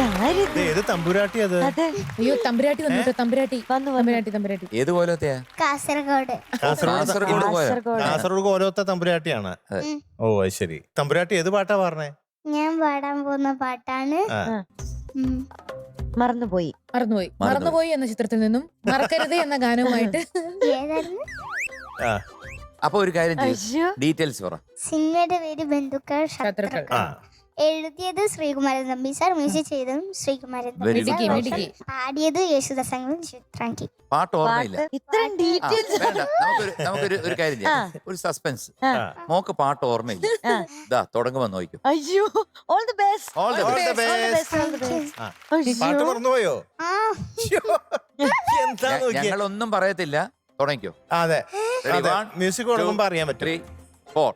അയ്യോ തമ്പുരാട്ടി വന്നു തമ്പുരാട്ടി. വന്നു വന്നു. തമ്പുരാട്ടി തമ്പുരാട്ടി. ഏത് കോലത്തെയാ കാസർഗോഡ്. കാസർഗോഡ് കാസർഗോഡ് കോലത്തെ തമ്പുരാട്ടിയാണ്. ഓ അത് ശരി. തമ്പുരാട്ടി ഏത് പാട്ടാ പറഞ്ഞേ ഞാൻ പാടാൻ പോകുന്ന പാട്ടാണ്. മറന്നുപോയി. മറന്നുപോയി. മറന്നുപോയി. എന്ന ചിത്രത്തിൽ നിന്നും മറക്കരുത് എന്ന ഗാനവുമായിട്ട്. അപ്പൊ ഒരു കാര്യം ചെയ്യും. ഡീറ്റെയിൽസ് പറ. സിംഗയുടെ പേര് ബന്ധുക്കൾ ശത്രുക്കൾ. എഴുതിയത് ശ്രീകുമാരൻ തമ്പി സാർ മ്യൂസിക് ചെയ്തതും ശ്രീകുമാരൻ Very തമ്പി മിടുക്കി സാർ മിടുക്കി പാടിയത് യേശുദാസങ്ങളും ചിത്രാങ്കി. പാട്ട് ഓർമ്മയില്ല. ഇത്രയും ആ, ഡീറ്റെയിൽസ് വേണ്ട. നമുക്കൊരു നമുക്കൊരു ഒരു കാര്യം ചെയ്യാം. ഒരു സസ്പെൻസ് ആ. മോക്ക് പാട്ട് ഓർമ്മയില്ല. ആ. ഇതാ തുടങ്ങുമ്പോ നോക്കും അയ്യോ all the best all the All the best best. All the best ആ. പാട്ട് മറന്നുപോയോ? ആ. എന്താ നോക്കിയേ? ഞങ്ങളൊന്നും പറയത്തില്ല. തുടങ്ങിക്കോ. അതെ. Ready, അതെ. One, മ്യൂസിക് കൊടുക്കുമ്പോ അറിയാൻ പറ്റും. Three four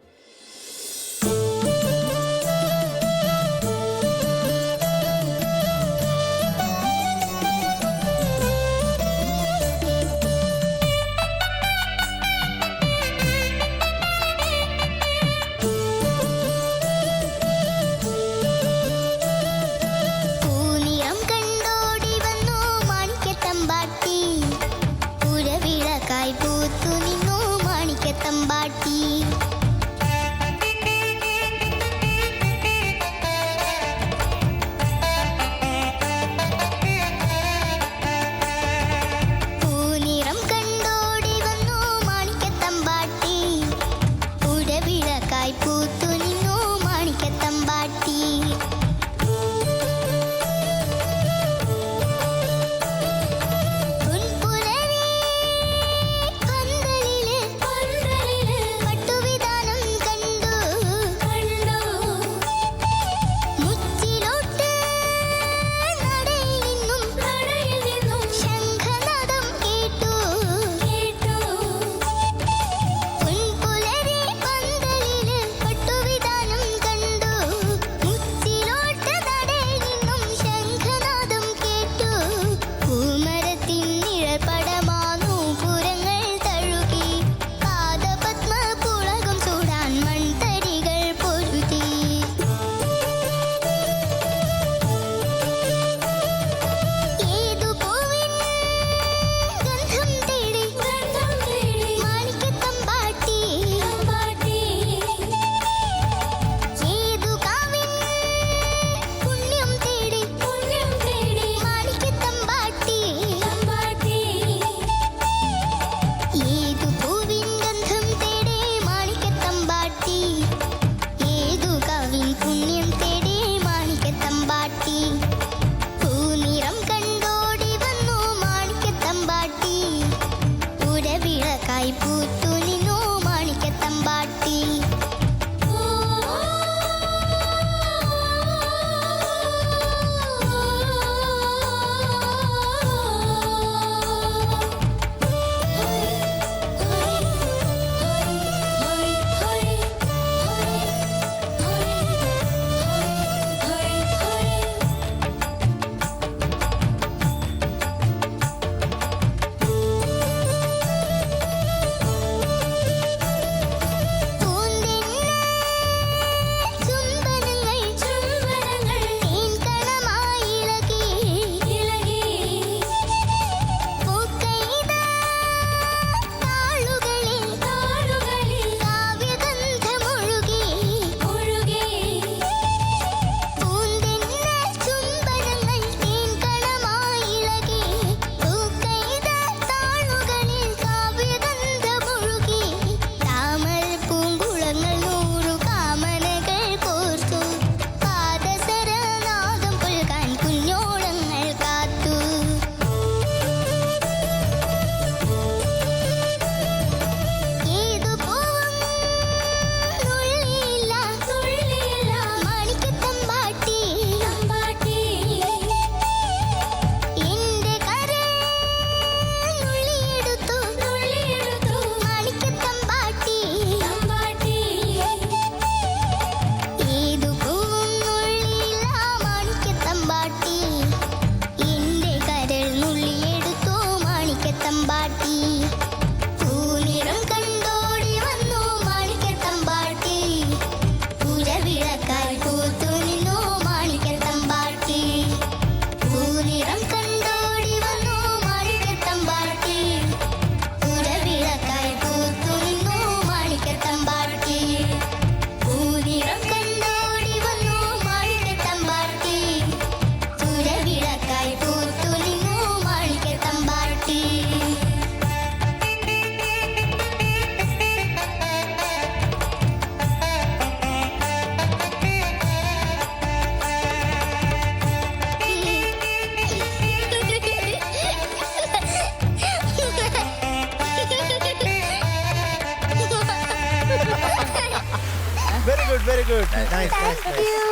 good Nice. Nice thank you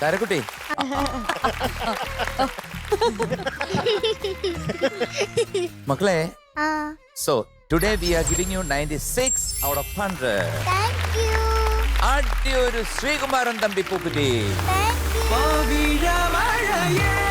കരക്കുട്ടി മക്കളെ ആ. So today we are giving you ninety six out of hundred thank you ആദ്യ ഒരു ശ്രീകുമാരൻ തമ്പി പൂക്കുറ്റി. Thank you